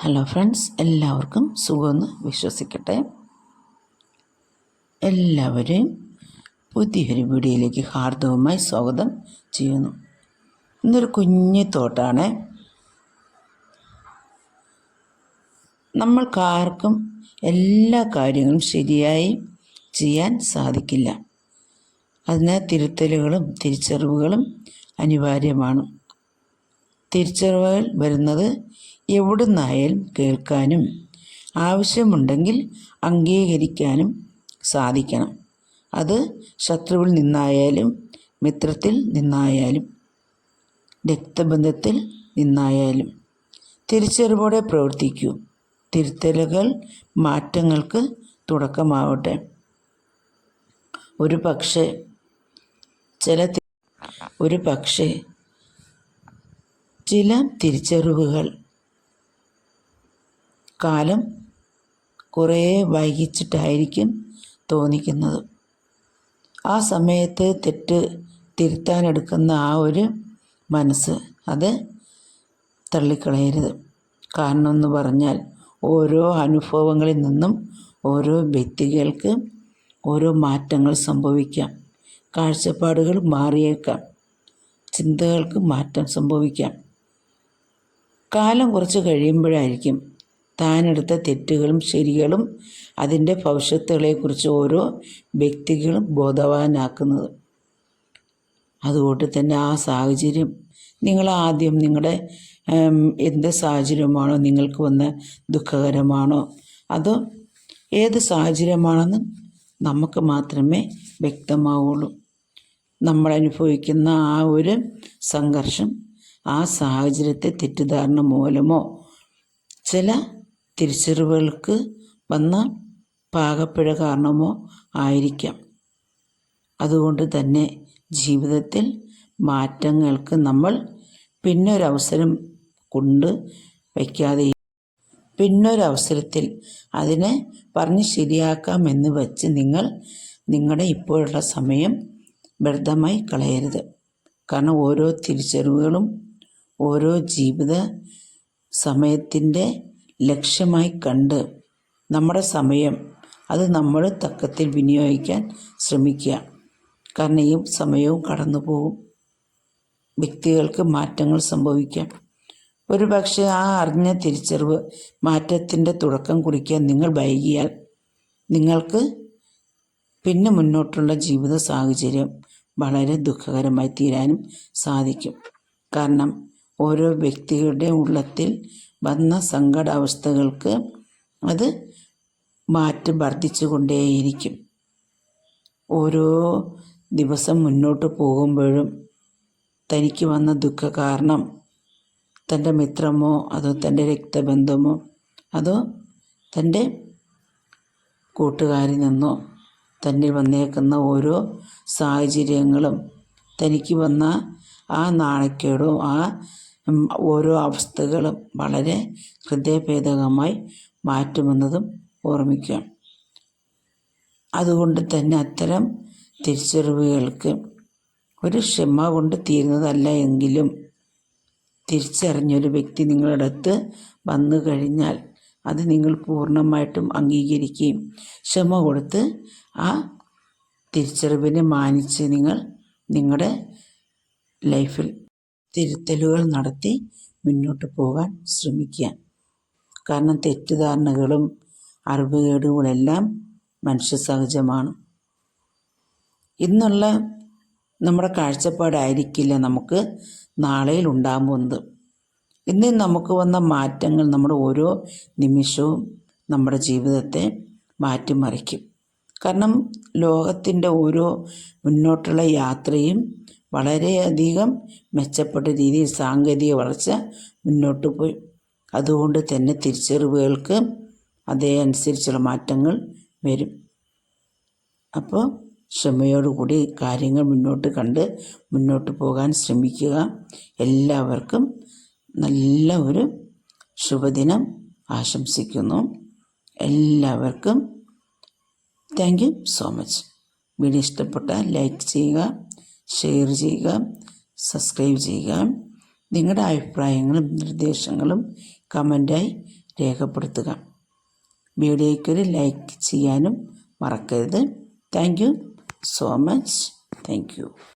Hello friends എല്ലാവർക്കും സുഖമെന്ന് വിശ്വസിക്കട്ടെ. എല്ലാവരെയും പുതിയൊരു വീഡിയോയിലേക്ക് ഹാർദവുമായി സ്വാഗതം ചെയ്യുന്നു. ഇന്നൊരു കുഞ്ഞു തോട്ടാണ്. നമ്മൾക്കാർക്കും എല്ലാ കാര്യങ്ങളും ശരിയായി ചെയ്യാൻ സാധിക്കില്ല. അതിന് തിരുത്തലുകളും തിരിച്ചറിവുകളും അനിവാര്യമാണ്. തിരിച്ചറിവുകൾ വരുന്നത് എവിടുന്നായാലും കേൾക്കാനും ആവശ്യമുണ്ടെങ്കിൽ അംഗീകരിക്കാനും സാധിക്കണം. അത് ശത്രുവിൽ നിന്നായാലും മിത്രത്തിൽ നിന്നായാലും രക്തബന്ധത്തിൽ നിന്നായാലും. തിരിച്ചറിവോടെ പ്രവർത്തിക്കൂ. തിരുത്തലുകൾ മാറ്റങ്ങൾക്ക് തുടക്കമാവട്ടെ. ഒരു പക്ഷേ ചില ഒരു പക്ഷേ ചില തിരിച്ചറിവുകൾ. കാലം കുറേ വൈകിച്ചിട്ടായിരിക്കും തോന്നിക്കുന്നത്. ആ സമയത്ത് തെറ്റ് തിരുത്താനെടുക്കുന്ന ആ ഒരു മനസ്സ് അത് തള്ളിക്കളയരുത്. കാരണം എന്ന് പറഞ്ഞാൽ ഓരോ അനുഭവങ്ങളിൽ നിന്നും ഓരോ വ്യക്തികൾക്ക് ഓരോ മാറ്റങ്ങൾ സംഭവിക്കാം. കാഴ്ചപ്പാടുകൾ മാറിയേക്കാം. ചിന്തകൾക്ക് മാറ്റം സംഭവിക്കാം. കാലം കുറച്ച് കഴിയുമ്പോഴായിരിക്കും താനെടുത്ത തെറ്റുകളും ശരികളും അതിന്റെ ഭവിഷ്യത്തുകളെക്കുറിച്ച് ഓരോ വ്യക്തികളും ബോധവാനാക്കുന്നത്. അതുകൊണ്ട് തന്നെ ആ സാഹചര്യം നിങ്ങൾ ആദ്യം നിങ്ങളുടെ എന്ത് സാഹചര്യമാണോ നിങ്ങൾക്ക് വന്ന ദുഃഖകരമാണോ അതോ ഏത് സാഹചര്യമാണെന്ന് നമുക്ക് മാത്രമേ വ്യക്തമാവുള്ളൂ. നമ്മൾ അനുഭവിക്കുന്ന ആ ഒരു സംഘർഷം ആ സാഹചര്യത്തെ തെറ്റിദ്ധാരണ മൂലമോ? ചില തിരിച്ചറിവുകൾക്ക് വന്ന പാകപ്പിഴ കാരണമോ ആയിരിക്കാം. അതുകൊണ്ട് തന്നെ ജീവിതത്തിൽ മാറ്റങ്ങൾക്ക് നമ്മൾ പിന്നൊരവസരം കൊണ്ട് വയ്ക്കാതെ പിന്നൊരവസരത്തിൽ അതിനെ പറഞ്ഞ് ശരിയാക്കാമെന്ന് വച്ച് നിങ്ങൾ നിങ്ങളുടെ ഇപ്പോഴുള്ള സമയം വ്യർത്ഥമായി കളയരുത്. കാരണം ഓരോ തിരിച്ചറിവുകളും ഓരോ ജീവിത സമയത്തിന്റെ ലക്ഷ്യമായി കണ്ട് നമ്മുടെ സമയം അത് നമ്മൾ തക്കത്തിൽ വിനിയോഗിക്കാൻ ശ്രമിക്കുക. കാരണം ഈ സമയവും കടന്നു പോകും വ്യക്തികൾക്ക് മാറ്റങ്ങൾ സംഭവിക്കാം. ഒരു പക്ഷേ ആ അറിഞ്ഞ തിരിച്ചറിവ് മാറ്റത്തിന്റെ തുടക്കം കുറിക്കാൻ നിങ്ങൾ വൈകിയാൽ നിങ്ങൾക്ക് പിന്നെ മുന്നോട്ടുള്ള ജീവിത സാഹചര്യം വളരെ ദുഃഖകരമായി തീരാനും സാധിക്കും. കാരണം ഓരോ വ്യക്തികളുടെ ഉള്ളത്തിൽ വന്ന സങ്കടാവസ്ഥകൾക്ക് അത് മാറ്റം വർദ്ധിച്ചുകൊണ്ടേയിരിക്കും. ഓരോ ദിവസം മുന്നോട്ട് പോകുമ്പോഴും തനിക്ക് വന്ന ദുഃഖ കാരണം തന്റെ മിത്രമോ അതോ തന്റെ രക്തബന്ധമോ അതോ തന്റെ കൂട്ടുകാരിൽ നിന്നോ തന്നിൽ വന്നേക്കുന്ന ഓരോ സാഹചര്യങ്ങളും തനിക്ക് വന്ന ആ നാണക്കേടോ ആ ഓരോ അവസ്ഥകളും വളരെ ഹൃദയഭേദകമായി മാറ്റുമെന്നതും ഓർമ്മിക്കുക അതുകൊണ്ട് തന്നെ അത്തരം തിരിച്ചറിവുകൾക്ക് ഒരു ക്ഷമ കൊണ്ട് തീരുന്നതല്ല എങ്കിലും തിരിച്ചറിഞ്ഞൊരു വ്യക്തി നിങ്ങളുടെ അടുത്ത് വന്നു കഴിഞ്ഞാൽ അത് നിങ്ങൾ പൂർണമായിട്ടും അംഗീകരിക്കുകയും ക്ഷമ കൊടുത്ത് ആ തിരിച്ചറിവിനെ മാനിച്ച് നിങ്ങൾ നിങ്ങളുടെ ലൈഫിൽ തിരുത്തലുകൾ നടത്തി മുന്നോട്ട് പോകാൻ ശ്രമിക്കുക. കാരണം തെറ്റിദ്ധാരണകളും അറിവുകേടുകളെല്ലാം മനുഷ്യ സഹജമാണ് ഇന്നുള്ള നമ്മുടെ കാഴ്ചപ്പാടായിരിക്കില്ല നമുക്ക് നാളെയിൽ ഉണ്ടാകാൻ പോകുന്നത് ഇന്ന് നമുക്ക് വന്ന മാറ്റങ്ങൾ നമ്മുടെ ഓരോ നിമിഷവും നമ്മുടെ ജീവിതത്തെ മാറ്റിമറിക്കും. കാരണം ലോകത്തിന്റെ ഓരോ മുന്നോട്ടുള്ള യാത്രയും വളരെയധികം മെച്ചപ്പെട്ട രീതിയിൽ സാങ്കേതിക വളർച്ച മുന്നോട്ട് പോയി. അതുകൊണ്ട് തന്നെ തിരിച്ചറിവുകൾക്ക് അതേ അനുസരിച്ചുള്ള മാറ്റങ്ങൾ വരും. അപ്പോൾ ക്ഷമയോടുകൂടി കാര്യങ്ങൾ മുന്നോട്ട് കണ്ട് മുന്നോട്ട് പോകാൻ ശ്രമിക്കുക. എല്ലാവർക്കും നല്ല ഒരു ശുഭദിനം ആശംസിക്കുന്നു. എല്ലാവർക്കും thank you so much. Video ഇഷ്ടപ്പെട്ടാൽ ലൈക്ക് ചെയ്യുക ഷെയർ ചെയ്യുക സബ്സ്ക്രൈബ് ചെയ്യുക. നിങ്ങളുടെ അഭിപ്രായങ്ങളും നിർദ്ദേശങ്ങളും കമന്റായി രേഖപ്പെടുത്തുക. വീഡിയോയ്ക്കൊരു ലൈക്ക് ചെയ്യാനും മറക്കരുത്. Thank you so much thank you